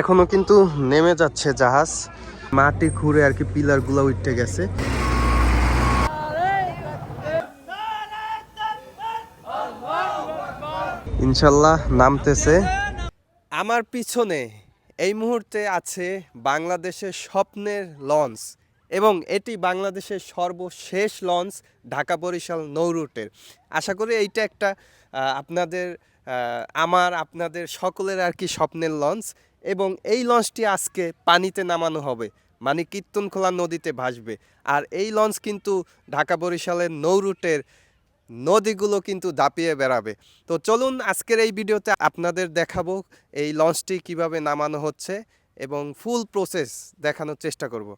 এখনও কিন্তু নেমে যাচ্ছে জাহাজ। মাটি খুঁড়ে আর কি পিলারগুলো উঠে গেছে। ইনশাল্লাহ নামতেছে। আমার পিছনে এই মুহূর্তে আছে বাংলাদেশের স্বপ্নের লঞ্চ এবং এটি বাংলাদেশের সর্বশেষ লঞ্চ ঢাকা বরিশাল নৌ রুটের। আশা করি এইটা একটা আপনাদের আমার, আপনাদের সকলের আর কি স্বপ্নের লঞ্চ। এবং এই লঞ্চটি আজকে পানিতে নামানো হবে মানে কীর্তনখোলা নদীতে ভাসবে। আর এই লঞ্চ কিন্তু ঢাকা বরিশালের নৌ রুটের নদীগুলো কিন্তু দাপিয়ে বেড়াবে। তো চলুন আজকের এই ভিডিওতে আপনাদের দেখাবো এই লঞ্চটি কীভাবে নামানো হচ্ছে এবং ফুল প্রসেস দেখানোর চেষ্টা করব।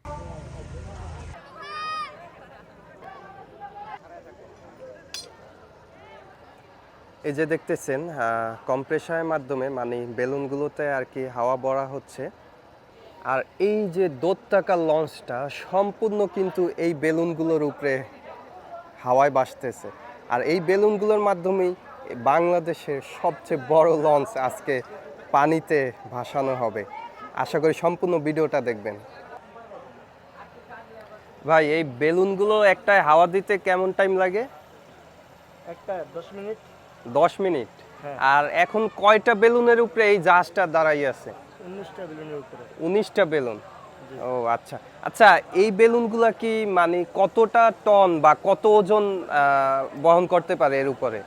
এই যে দেখতেছেন কম্প্রেসারের মাধ্যমে মানে বেলুনগুলোতে আর কি হাওয়া ভরা হচ্ছে। আর এই যে দোত্তাকা লঞ্চটা সম্পূর্ণ কিন্তু এই বেলুনগুলোর উপরে হাওয়ায় ভাসতেছে। আর এই বেলুনগুলোর মাধ্যমেই বাংলাদেশের সবচেয়ে বড় লঞ্চ আজকে পানিতে ভাসানো হবে। আশা করি সম্পূর্ণ ভিডিওটা দেখবেন। ভাই, এই বেলুনগুলো একটায় হাওয়া দিতে কেমন টাইম লাগে? একটা দশ মিনিট। দশ মিনিট। হ্যাঁ। আর এখন কয়টা বেলুনের উপরে এই জাহাজটা দাঁড়াই আছে? উনিশটা বেলুনের উপরে। উনিশটা বেলুন। ও আচ্ছা। আচ্ছা এই বেলুনগুলা কি মানে কতটা টন বা কত ওজন বহন করতে পারে এর উপরে?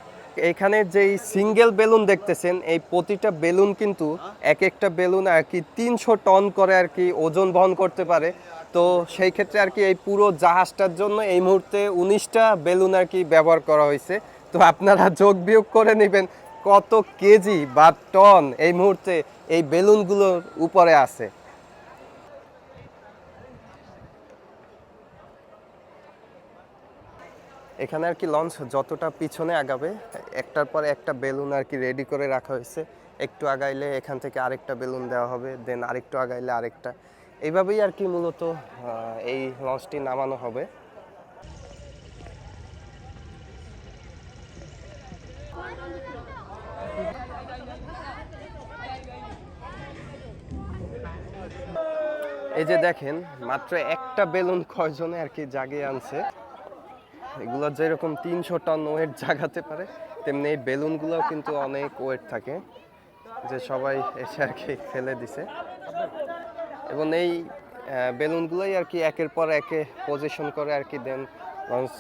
এখানে যেই সিঙ্গেল বেলুন দেখতেছেন এই প্রতিটা বেলুন কিন্তু এক একটা বেলুন আর কি তিনশো টন করে আর কি ওজন বহন করতে পারে। তো সেই ক্ষেত্রে আর কি এই পুরো জাহাজটার জন্য এই মুহূর্তে উনিশটা বেলুন আর কি ব্যবহার করা হয়েছে। তো আপনারা যোগ বিয়োগ করে নেবেন কত কেজি বা টন এই মুহূর্তে এই বেলুনগুলোর উপরে আছে। এখানে আর কি লঞ্চ যতটা পিছনে আগাবে, একটার পর একটা বেলুন আর কি রেডি করে রাখা হয়েছে। একটু আগাইলে এখান থেকে আরেকটা বেলুন দেওয়া হবে দেন আরেকটু আগাইলে আরেকটা। এইভাবেই আর কি মূলত এই লঞ্চটি নামানো হবে। এই যে দেখেন, মাত্র একটা বেলুন কয়জনে আর কি জাগিয়ে আনছে। এগুলো যেরকম তিনশো টন ওয়েট জাগাতে পারে, তেমনি এই বেলুনগুলোও কিন্তু অনেক ওয়েট থাকে, যে সবাই এসে আর কি ফেলে দিছে। এবং এই বেলুনগুলোই আর কি একের পর একে পজিশন করে আর কি দেন লঞ্চ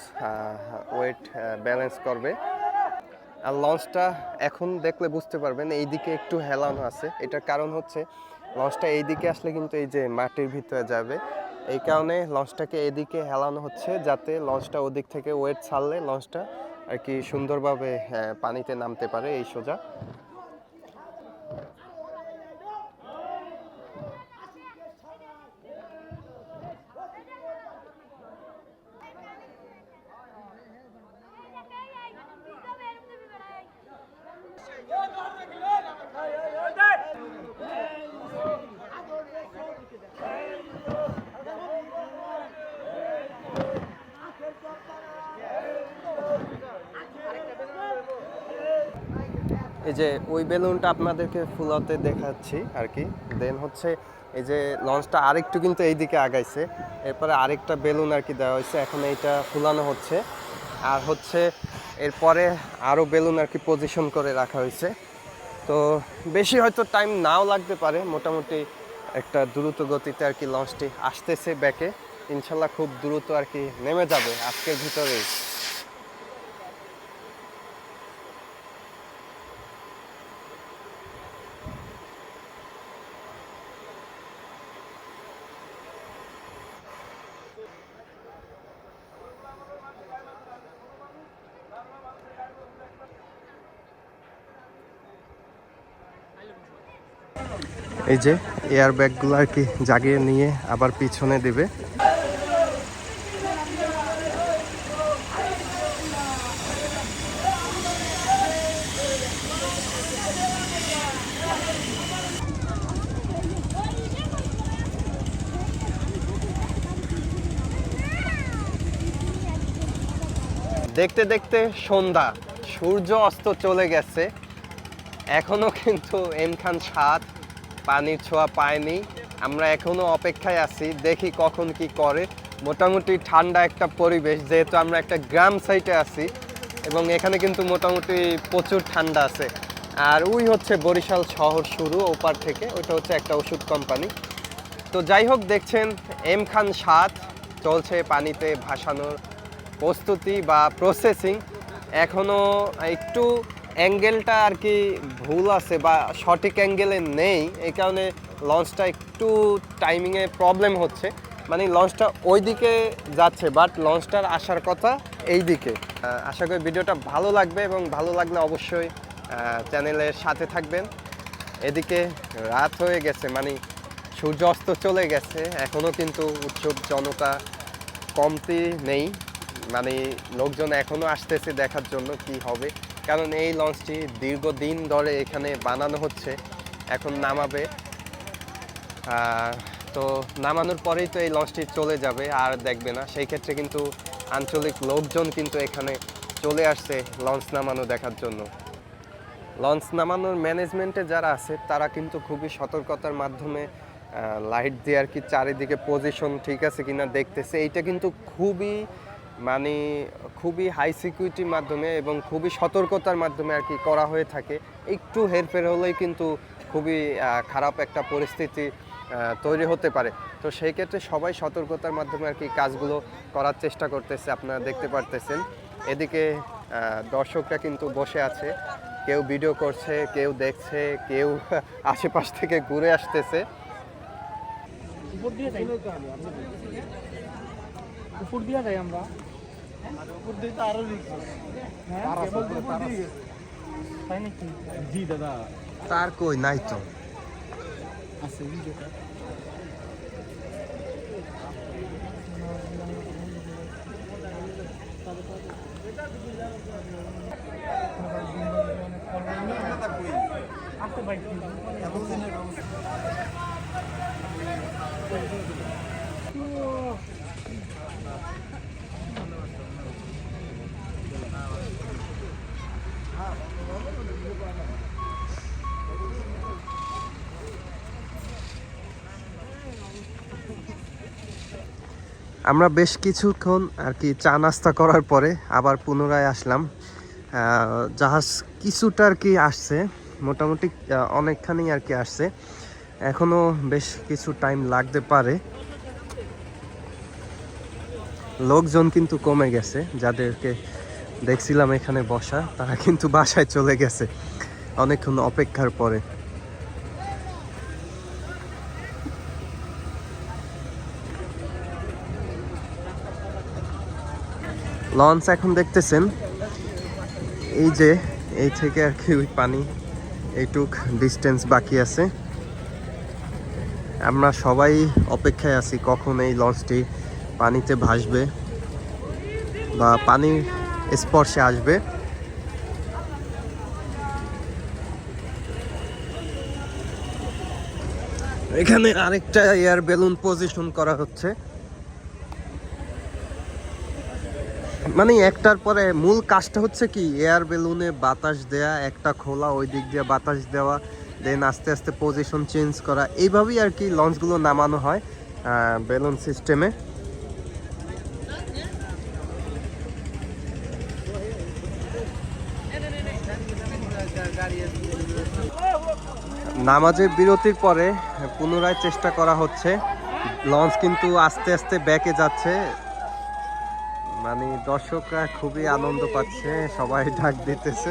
ওয়েট ব্যালেন্স করবে। আর লঞ্চটা এখন দেখলে বুঝতে পারবেন এইদিকে একটু হেলানো আছে। এটার কারণ হচ্ছে লঞ্চটা এইদিকে আসলে কিন্তু এই যে মাটির ভিতরে যাবে এই কারণে লঞ্চটাকে এদিকে হেলানো হচ্ছে যাতে লঞ্চটা ওদিক থেকে ওয়েট ছাড়লে লঞ্চটা আর কি সুন্দরভাবে আহ, পানিতে নামতে পারে এই সোজা। এই যে ওই বেলুনটা আপনাদেরকে ফুলাতে দেখাচ্ছি আর কি। দেন হচ্ছে এই যে লঞ্চটা আরেকটু কিন্তু এইদিকে আগাইছে। এরপরে আরেকটা বেলুন আর কি দেওয়া হয়েছে। এখন এইটা ফুলানো হচ্ছে। আর হচ্ছে এরপরে আরও বেলুন আর কি পজিশন করে রাখা হয়েছে। তো বেশি হয়তো টাইম নাও লাগতে পারে। মোটামুটি একটা দ্রুত গতিতে আর কি লঞ্চটি আসতেছে ব্যাকে ইনশাল্লাহ খুব দ্রুত আর কি নেমে যাবে আজকের ভিতরেই। এই যে এয়ার ব্যাগগুলো আর কি জাগিয়ে নিয়ে আবার পিছনে দেবে। দেখতে দেখতে সন্ধ্যা, সূর্য অস্ত চলে গেছে। এখনও কিন্তু এম খান সাত পানির ছোঁয়া পায়নি আমরা এখনও অপেক্ষায় আছি, দেখি কখন কি করে। মোটামুটি ঠান্ডা একটা পরিবেশ, যেহেতু আমরা একটা গ্রাম সাইটে আছি এবং এখানে কিন্তু মোটামুটি প্রচুর ঠান্ডা আছে। আর ওই হচ্ছে বরিশাল শহর শুরু, ওপার থেকে। ওইটা হচ্ছে একটা ওষুধ কোম্পানি। তো যাই হোক, দেখছেন, এম খান সাত চলছে পানিতে ভাসানোর প্রস্তুতি বা প্রসেসিং এখনও একটু অ্যাঙ্গেলটা আর কি ভুল আছে বা সঠিক অ্যাঙ্গেলে নেই, এই কারণে লঞ্চটা একটু টাইমিংয়ে প্রবলেম হচ্ছে। মানে লঞ্চটা ওই দিকে যাচ্ছে বাট লঞ্চটার আসার কথা এই দিকে আশা করি ভিডিওটা ভালো লাগবে এবং ভালো লাগলে অবশ্যই চ্যানেলের সাথে থাকবেন। এদিকে রাত হয়ে গেছে মানে সূর্য অস্ত চলে গেছে এখনও কিন্তু উৎসব জনতা কমতি নেই। মানে লোকজন এখনও আসতেছে দেখার জন্য কি হবে। কারণ এই লঞ্চটি দীর্ঘদিন ধরে এখানে বানানো হচ্ছে, এখন নামাবে। তো নামানোর পরেই তো এই লঞ্চটি চলে যাবে, আর দেখবে না। সেই ক্ষেত্রে কিন্তু আঞ্চলিক লোকজন কিন্তু এখানে চলে আসছে লঞ্চ নামানো দেখার জন্য। লঞ্চ নামানোর ম্যানেজমেন্টে যারা আছে, তারা কিন্তু খুবই সতর্কতার মাধ্যমে লাইট দিয়ে আর কি চারিদিকে পজিশন ঠিক আছে কিনা দেখতেছে। এইটা কিন্তু খুবই মানে খুবই হাই সিকিউরিটির মাধ্যমে এবং খুবই সতর্কতার মাধ্যমে আর কি করা হয়ে থাকে। একটু হেরফের হলেই কিন্তু খুবই খারাপ একটা পরিস্থিতি তৈরি হতে পারে। তো সেই ক্ষেত্রে সবাই সতর্কতার মাধ্যমে আর কি কাজগুলো করার চেষ্টা করতেছে, আপনারা দেখতে পারতেছেন। এদিকে দর্শকরা কিন্তু বসে আছে। কেউ ভিডিও করছে, কেউ দেখছে, কেউ আশেপাশ থেকে ঘুরে আসতেছে। উপর দিয়ে যাই। উপর দিয়ে যাই আমরা। জি দাদা। তার কই? নাই তো। আছে ভিডিওটা আসতে বাইক আমরা বেশ কিছুক্ষণ আর কি চা নাস্তা করার পরে আবার পুনরায় আসলাম। জাহাজ কিছুটা আর কি আসছে, মোটামুটি অনেকখানি আর কি আসছে। এখনও বেশ কিছু টাইম লাগতে পারে। লোকজন কিন্তু কমে গেছে, যাদেরকে দেখছিলাম এখানে বসা, তারা কিন্তু বাসায় চলে গেছে, অনেকক্ষণ অপেক্ষার পরে। লঞ্চ এখন দেখতেছেন। এই যে, এই থেকে আর কি ওই পানি, এইটুক ডিস্টেন্স বাকি আছে। আমরা সবাই অপেক্ষায় আছি কখন এই লঞ্চটি পানিতে ভাসবে বা পানির স্পর্শে আসবে। এখানে আরেকটা এয়ার বেলুন পজিশন করা হচ্ছে। মানে একটার পরে মূল কাজটা হচ্ছে কি এয়ার বেলুনে বাতাস দেয়া, একটা খোলা ওই দিক দিয়ে বাতাস দেওয়া দেন আস্তে আস্তে পজিশন চেঞ্জ করা, এইভাবেই আর কি লঞ্চগুলো নামানো হয় বেলুন সিস্টেমে নামাজের বিরতির পরে পুনরায় চেষ্টা করা হচ্ছে লঞ্চ কিন্তু আস্তে আস্তে ব্যাকে যাচ্ছে মানে দর্শকরা খুবই আনন্দ পাচ্ছে সবাই ডাক দিতেছে।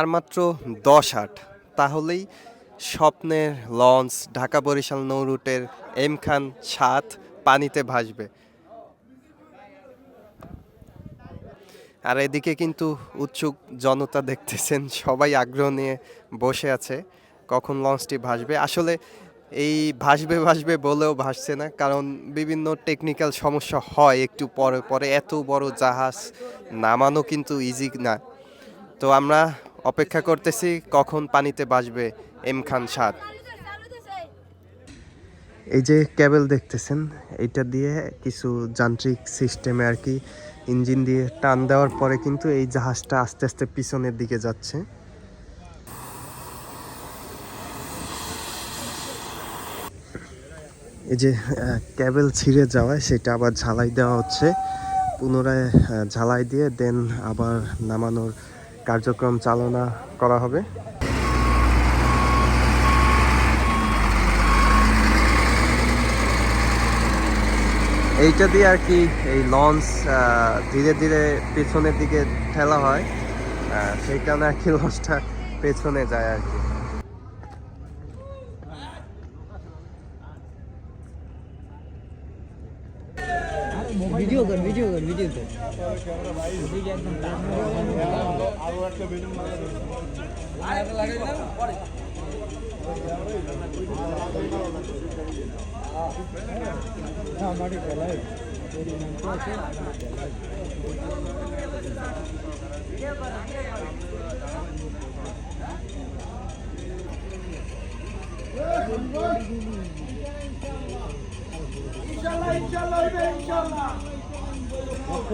আর মাত্র দশ আট। তাহলেই স্বপ্নের লঞ্চ ঢাকা বরিশাল নৌ রুটের এম খান সাত পানিতে ভাসবে। আর এদিকে কিন্তু উৎসুক জনতা দেখতেছেন, সবাই আগ্রহ নিয়ে বসে আছে কখন লঞ্চটি ভাসবে। আসলে এই ভাসবে ভাসবে বলেও ভাসছে না, কারণ বিভিন্ন টেকনিক্যাল সমস্যা হয় একটু পরে পরে এত বড় জাহাজ নামানো কিন্তু ইজি না। তো আমরা অপেক্ষা করতেছি কখন পানিতে ভাসবে এম খান সাত এই যে ক্যাবেল দেখতেছেন, এইটা দিয়ে কিছু যান্ত্রিক সিস্টেমে আর কি ইঞ্জিন দিয়ে টান দেওয়ার পরে কিন্তু এই জাহাজটা আস্তে আস্তে পিছনের দিকে যাচ্ছে। এই যে ক্যাবেল ছিঁড়ে যাওয়ায় সেটা আবার ঝালাই দেওয়া হচ্ছে। পুনরায় ঝালাই দিয়ে দেন আবার নামানোর কার্যক্রম চালনা করা হবে। এইটা দিয়ে আর কি এই লঞ্চ ধীরে ধীরে পেছনের দিকে ঠেলা হয়। সেই কারণে আর কি লঞ্চটা পেছনে যায় আর কি। ভিডিও কর ভিডিও কর ভিডিও কর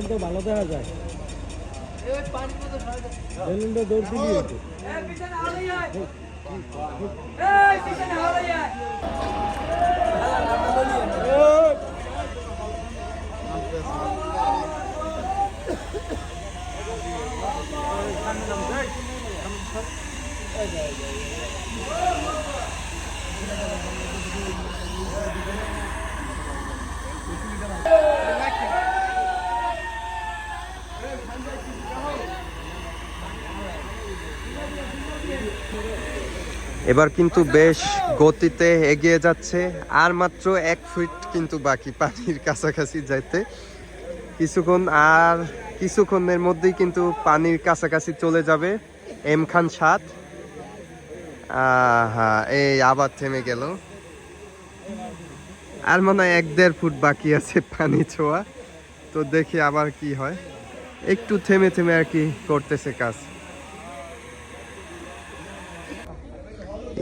তো ভালো দেখা যায়। বেলুনটা দৌড় দিবি এবার কিন্তু বেশ গতিতে এগিয়ে যাচ্ছে। আর মাত্র এক ফিট কিন্তু বাকি পানির কাছাকাছি যাইতে। কিছুক্ষণ আর কিছুক্ষণের মধ্যেই কিন্তু পানির কাছাকাছি চলে যাবে এম খান সাত। হ্যাঁ এই আবার থেমে গেল। আর মনে হয় এক দেড় ফুট বাকি আছে পানি ছোঁয়া। তো দেখি আবার কি হয়। একটু থেমে থেমে আর কি করতেছে কাজ।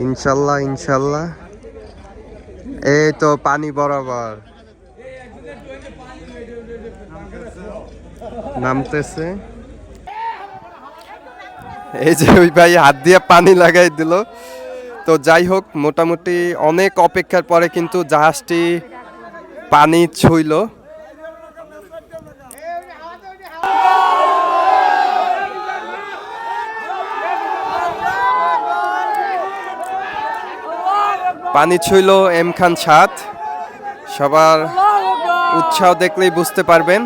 ইনশাল্লাহ ইনশাল্লাহ। এই তো পানি বরাবর। নামতেছে। এই যে ওই ভাই হাত দিয়ে পানি লাগাই দিল। তো যাই হোক, মোটামুটি অনেক অপেক্ষার পরে কিন্তু জাহাজটি পানি ছুইল। পানি ছইল এম খান সাত সবার উৎসাহ দেখলেই বুঝতে পারবেন।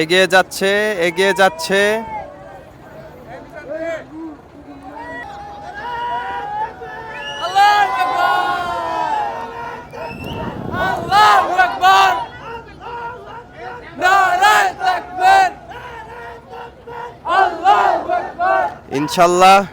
এগিয়ে যাচ্ছে এগিয়ে যাচ্ছে। İnşallah.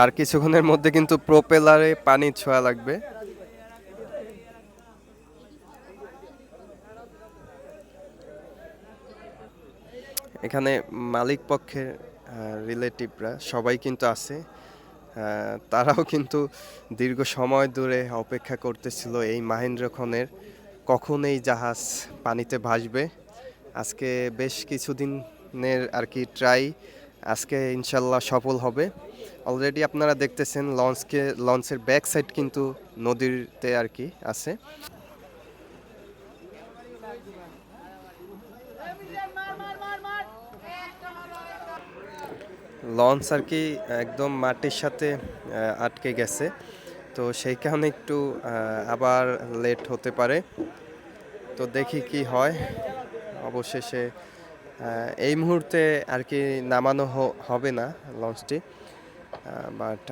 আর কিছুক্ষণের মধ্যে কিন্তু প্রোপেলারে পানি ছোঁয়া লাগবে। এখানে মালিক পক্ষের রিলেটিভরা সবাই কিন্তু আছে। তারাও কিন্তু দীর্ঘ সময় ধরে অপেক্ষা করতেছিল এই মাহেন্দ্র খনের কখন এই জাহাজ পানিতে ভাসবে। আজকে বেশ কিছুদিনের আর কি ট্রাই আজকে ইনশাল্লাহ সফল হবে। অলরেডি আপনারা দেখতেছেন লঞ্চকে, লঞ্চের ব্যাক সাইড কিন্তু নদীতে আর কি আছে। লঞ্চ আর কি একদম মাটির সাথে আটকে গেছে। তো সেই কারণে একটু আবার লেট হতে পারে। তো দেখি কি হয়। অবশেষে এই মুহূর্তে আর কি নামানো হবে না লঞ্চটি। বাট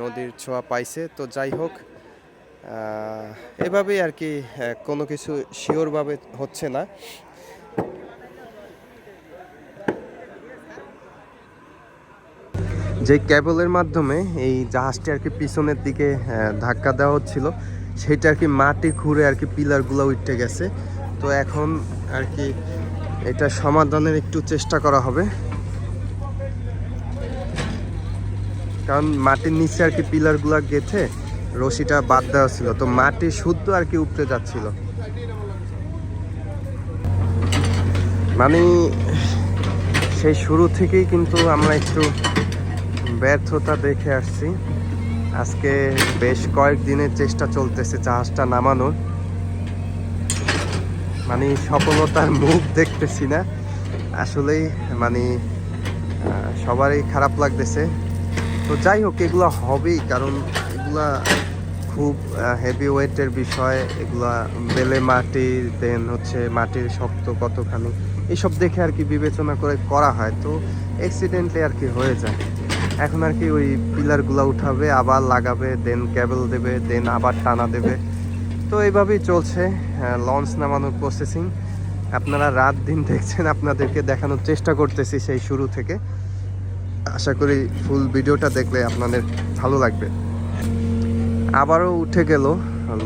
নদীর ছোঁয়া পাইছে। তো যাই হোক এভাবেই আর কি কোনো কিছু শিওরভাবে হচ্ছে না। যে ক্যাবলের মাধ্যমে এই জাহাজটি আর কি পিছনের দিকে ধাক্কা দেওয়া হচ্ছিল, সেটা আর কি মাটি খুঁড়ে আর কি পিলারগুলো উঠে গেছে। তো এখন আর কি এটা সমাধানের একটু চেষ্টা করা হবে। কারণ মাটির নিচে আর কি পিলারগুলো গেথে রশিটা বাদ দেওয়া ছিল, তো মাটি শুদ্ধ আর কি উপড়ে যাচ্ছিল। মানে সেই শুরু থেকেই কিন্তু আমরা একটু ব্যর্থতা দেখে আসছি। আজকে বেশ কয়েকদিনের চেষ্টা চলতেছে জাহাজটা নামানোর। মানে সফলতার মুখ দেখতেছি না। আসলেই মানে সবারই খারাপ লাগতেছে। তো যাই হোক, এগুলো হবেই, কারণ এগুলা খুব হেভি ওয়েটের বিষয়। এগুলা বেলে মাটি দেন হচ্ছে মাটির শক্ত কতখানি এইসব দেখে আর কি বিবেচনা করে করা হয়। তো অ্যাক্সিডেন্টলি আর কি হয়ে যায়। এখন আর কি ওই পিলারগুলো উঠাবে, আবার লাগাবে দেন ক্যাবেল দেবে দেন আবার টানা দেবে। তো এইভাবেই চলছে লঞ্চ নামানোর প্রসেসিং আপনারা রাত দিন দেখছেন, আপনাদেরকে দেখানোর চেষ্টা করতেছি সেই শুরু থেকে। আশা করি ফুল ভিডিওটা দেখলে আপনাদের ভালো লাগবে। আবারও উঠে গেল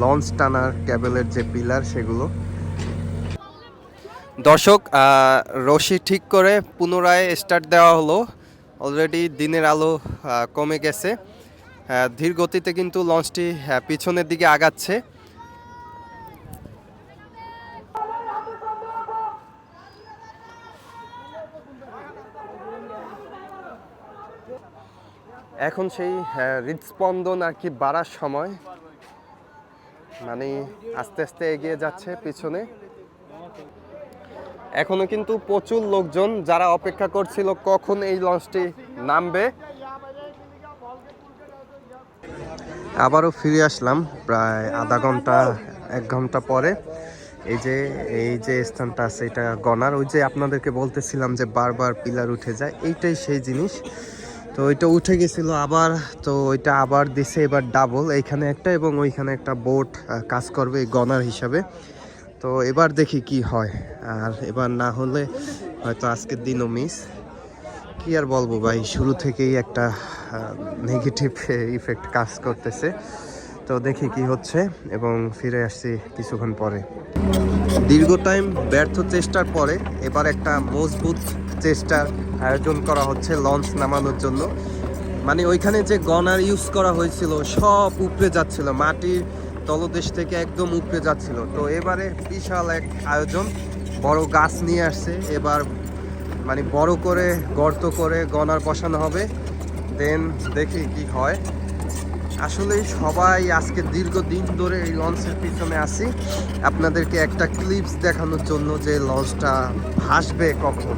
লঞ্চ টানার ক্যাবেলের যে পিলার সেগুলো। দর্শক রশি ঠিক করে পুনরায় স্টার্ট দেওয়া হলো। অলরেডি দিনের আলো কমে গেছে। ধীর গতিতে কিন্তু লঞ্চটি পিছনের দিকে আগাচ্ছে। এখন সেই আহ, হৃদস্পন্দন আর কি বাড়ার সময়। মানে আস্তে আস্তে এগিয়ে যাচ্ছে পিছনে। এখনও কিন্তু প্রচুর লোকজন যারা অপেক্ষা করছিল কখন এই লঞ্চটি নামবে। আবারও ফিরে আসলাম প্রায় আধা ঘণ্টা এক ঘণ্টা পরে। এই যে এই যে স্থানটা আছে এটা গনার ওই যে আপনাদেরকে বলতেছিলাম যে বারবার পিলার উঠে যায় এইটাই সেই জিনিস। তো ওইটা উঠে গেছিল আবার, তো ওইটা আবার দিছে এবার ডাবল এইখানে একটা এবং ওইখানে একটা বোট কাজ করবে গনার হিসাবে। তো এবার দেখি কি হয়, আর এবার না হলে হয়তো আজকের দিনও মিস কি আর বলব ভাই, শুরু থেকেই একটা নেগেটিভ ইফেক্ট কাজ করতেছে। তো দেখি কি হচ্ছে, এবং ফিরে আসছি কিছুক্ষণ পরে। দীর্ঘ টাইম ব্যর্থ চেষ্টার পরে এবার একটা মজবুত চেষ্টার আয়োজন করা হচ্ছে লঞ্চ নামানোর জন্য। মানে ওইখানে যে গনার ইউজ করা হয়েছিল, সব উপড়ে যাচ্ছিল, মাটির তলদেশ থেকে একদম উপড়ে যাচ্ছিল। তো এবারে বিশাল এক আয়োজন, বড় গাছ নিয়ে আসছে, এবার মানে বড় করে গর্ত করে গনার বসানো হবে। দেন দেখি কি হয়। আসলে সবাই আজকে দীর্ঘদিন ধরে এই লঞ্চের পিছনে আছি। আপনাদেরকে একটা ক্লিপস দেখানোর জন্য যে লঞ্চটা ভাসবে কখন।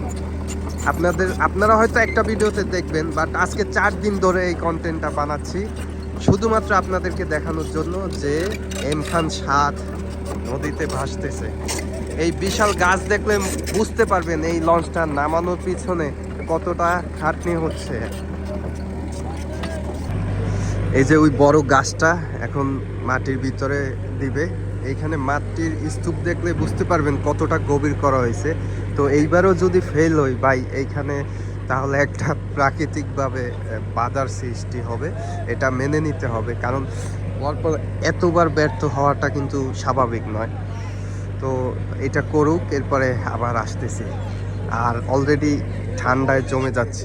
আপনাদের, আপনারা হয়তো একটা ভিডিওতে দেখবেন বাট আজকে চার দিন ধরে এই কন্টেন্টটা বানাচ্ছি। শুধুমাত্র আপনাদেরকে দেখানোর জন্য যে এম খান সাত নদীতে ভাসতেছে। এই বিশাল গাছ দেখলে বুঝতে পারবেন এই লঞ্চটা নামানোর পিছনে কতটা খাটনি হচ্ছে। এই যে ওই বড় গাছটা এখন মাটির ভিতরে দিবে। এইখানে মাটির স্তূপ দেখলে বুঝতে পারবেন কতটা গভীর করা হয়েছে। তো এইবারও যদি ফেল হই ভাই, এইখানে তাহলে একটা প্রাকৃতিকভাবে বাধার সৃষ্টি হবে। এটা মেনে নিতে হবে। কারণ পরপর এতবার ব্যর্থ হওয়াটা কিন্তু স্বাভাবিক নয়। তো এটা করুক, এরপরে আবার আসতেছি। আর অলরেডি ঠান্ডায় জমে যাচ্ছি।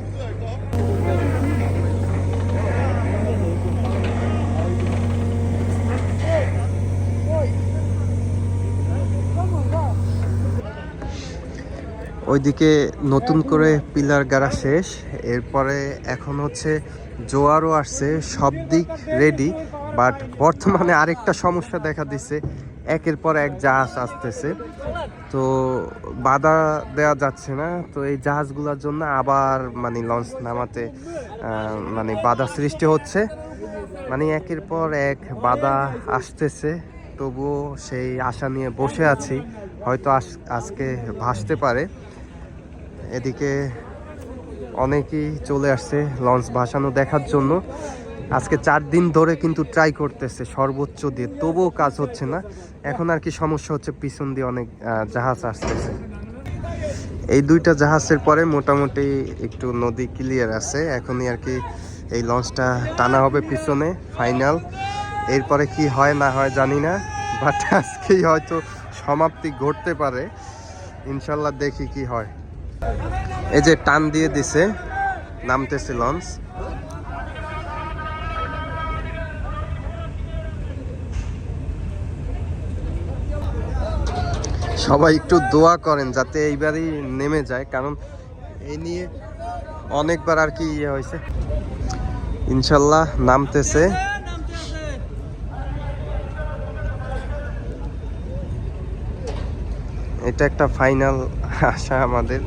ওইদিকে নতুন করে পিলার গাড়া শেষ। এরপরে এখন হচ্ছে জোয়ারও আসছে, সব দিক রেডি বাট বর্তমানে আরেকটা সমস্যা দেখা দিচ্ছে। একের পর এক জাহাজ আসতেছে। তো বাধা দেওয়া যাচ্ছে না। তো এই জাহাজগুলোর জন্য আবার মানে লঞ্চ নামাতে মানে বাধা সৃষ্টি হচ্ছে। মানে একের পর এক বাধা আসতেছে। তবুও সেই আশা নিয়ে বসে আছি। হয়তো আজ- আজকে ভাসতে পারে। এদিকে অনেকেই চলে আসছে লঞ্চ ভাসানো দেখার জন্য। আজকে চার দিন ধরে কিন্তু ট্রাই করতেছে, সর্বোচ্চ দিয়ে। তবুও কাজ হচ্ছে না। এখন আর কি সমস্যা হচ্ছে, পিছন দিয়ে অনেক জাহাজ আসতেছে। এই দুইটা জাহাজের পরে মোটামুটি একটু নদী ক্লিয়ার আছে। এখনই আর কি এই লঞ্চটা টানা হবে পিছনে ফাইনাল এরপরে কি হয়, না হয় জানি না। বাট আজকেই হয়তো সমাপ্তি ঘটতে পারে। ইনশাল্লাহ দেখি কি হয়। এই যে টান দিয়ে দিছে, নামতেছে লঞ্চ। সবাই একটু দোয়া করেন যাতে এইবারই নেমে যায়, কারণ এই নিয়ে অনেকবার আর কি ইয়ে হয়েছে। ইনশাল্লাহ নামতেছে। এটা একটা ফাইনাল আশা আমাদের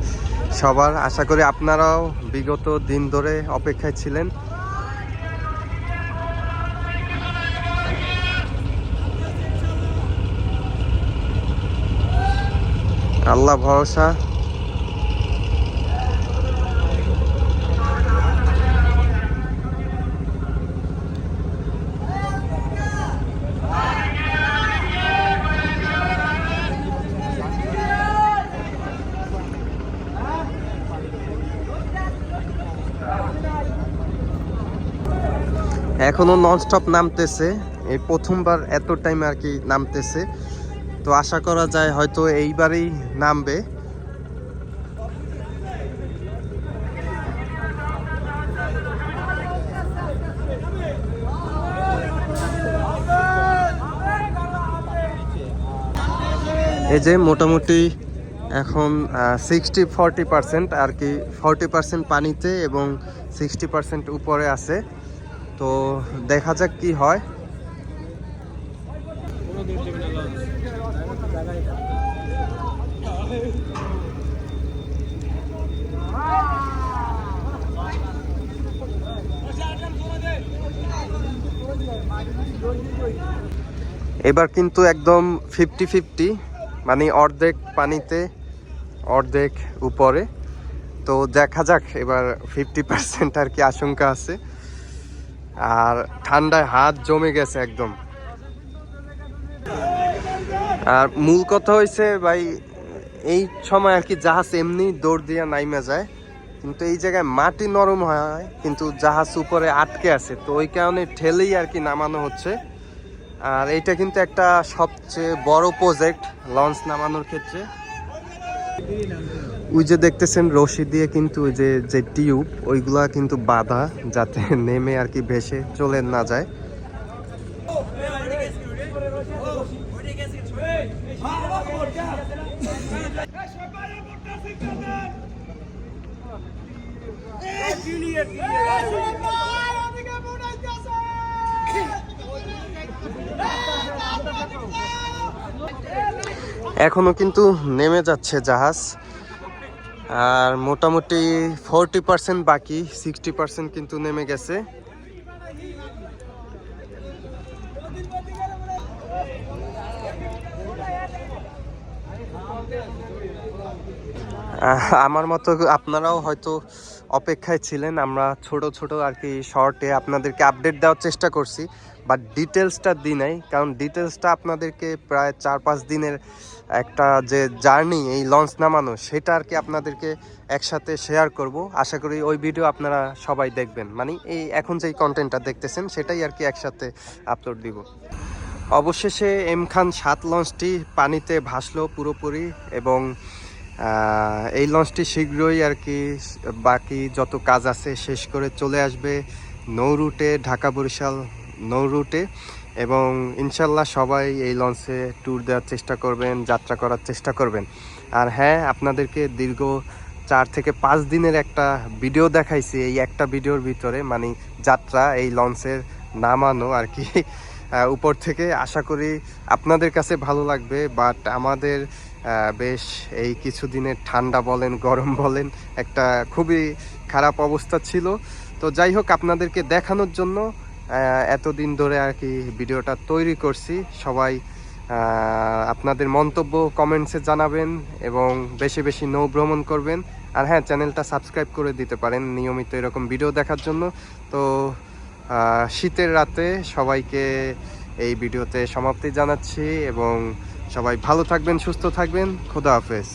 সবার। আশা করি আপনারাও বিগত দিন ধরে অপেক্ষায় ছিলেন। আল্লাহ ভরসা। এখনও ননস্টপ নামতেছে। এই প্রথমবার এত টাইম আর কি নামতেছে। তো আশা করা যায় হয়তো এইবারই নামবে। এই যে মোটামুটি এখন সিক্সটি ফর্টি পার্সেন্ট আর কি ফর্টি পার্সেন্ট পানিতে এবং সিক্সটি পার্সেন্ট উপরে আছে। তো দেখা যাক কি হয়। এবার কিন্তু একদম ফিফটি ফিফটি মানে অর্ধেক পানিতে, অর্ধেক উপরে। তো দেখা যাক, এবার ফিফটি পার্সেন্ট আর কি আশঙ্কা আছে। আর ঠান্ডায় হাত জমে গেছে একদম। আর মূল কথা হয়েছে ভাই, এই সময় আর কি জাহাজ এমনি দৌড় দিয়ে নাইমে যায়। কিন্তু এই জায়গায় মাটি নরম হয়, কিন্তু জাহাজ উপরে আটকে আছে। তো ওই কারণে ঠেলেই আর কি নামানো হচ্ছে। আর এইটা কিন্তু একটা সবচেয়ে বড় প্রজেক্ট লঞ্চ নামানোর ক্ষেত্রে। ওই যে দেখতেছেন রশি দিয়ে কিন্তু যে যে টিউব, ওইগুলা কিন্তু বাধা যাতে নেমে আর কি ভেসে চলে না যায়। এখনও কিন্তু নেমে যাচ্ছে জাহাজ। আর মোটামুটি ফোরটি পার্সেন্ট বাকি, সিক্সটি পার্সেন্ট কিন্তু নেমে গেছে। আমার মতো আপনারাও হয়তো অপেক্ষায় ছিলেন, আমরা ছোট ছোট আর কি শর্টে আপনাদেরকে আপডেট দেওয়ার চেষ্টা করছি বাট ডিটেলসটা দিই নাই, কারণ ডিটেলসটা আপনাদেরকে প্রায় চার পাঁচ দিনের একটা যে জার্নি, এই লঞ্চ নামানো, সেটা আর কি আপনাদেরকে একসাথে শেয়ার করব। আশা করি ওই ভিডিও আপনারা সবাই দেখবেন। মানে এই এখন যেই কন্টেন্টটা দেখতেছেন, সেটাই আর কি একসাথে আপলোড দিব। অবশেষে এম খান সাত লঞ্চটি পানিতে ভাসলো পুরোপুরি এবং এই লঞ্চটি শীঘ্রই আর কি বাকি যত কাজ আছে শেষ করে চলে আসবে। নৌ রুটে, ঢাকা বরিশাল নৌ রুটে। এবং ইনশাল্লাহ সবাই এই লঞ্চে ট্যুর দেওয়ার চেষ্টা করবেন, যাত্রা করার চেষ্টা করবেন। আর হ্যাঁ আপনাদেরকে দীর্ঘ চার থেকে পাঁচ দিনের একটা ভিডিও দেখাইছি। এই একটা ভিডিওর ভিতরে মানে যাত্রা, এই লঞ্চের নামানো আর কি। উপর থেকে আশা করি আপনাদের কাছে ভালো লাগবে বাট আমাদের বেশ এই কিছুদিনের ঠান্ডা বলেন, গরম বলেন, একটা খুবই খারাপ অবস্থা ছিল। তো যাই হোক, আপনাদেরকে দেখানোর জন্য এতদিন ধরে আর কি ভিডিওটা তৈরি করছি। সবাই আপনাদের মন্তব্য কমেন্টসে জানাবেন এবং বেশি বেশি নৌ ভ্রমণ করবেন। আর হ্যাঁ চ্যানেলটা সাবস্ক্রাইব করে দিতে পারেন নিয়মিত এরকম ভিডিও দেখার জন্য। তো শীতের রাতে সবাইকে এই ভিডিওতে সমাপ্তি জানাচ্ছি এবং সবাই ভালো থাকবেন, সুস্থ থাকবেন। খোদা হাফেজ।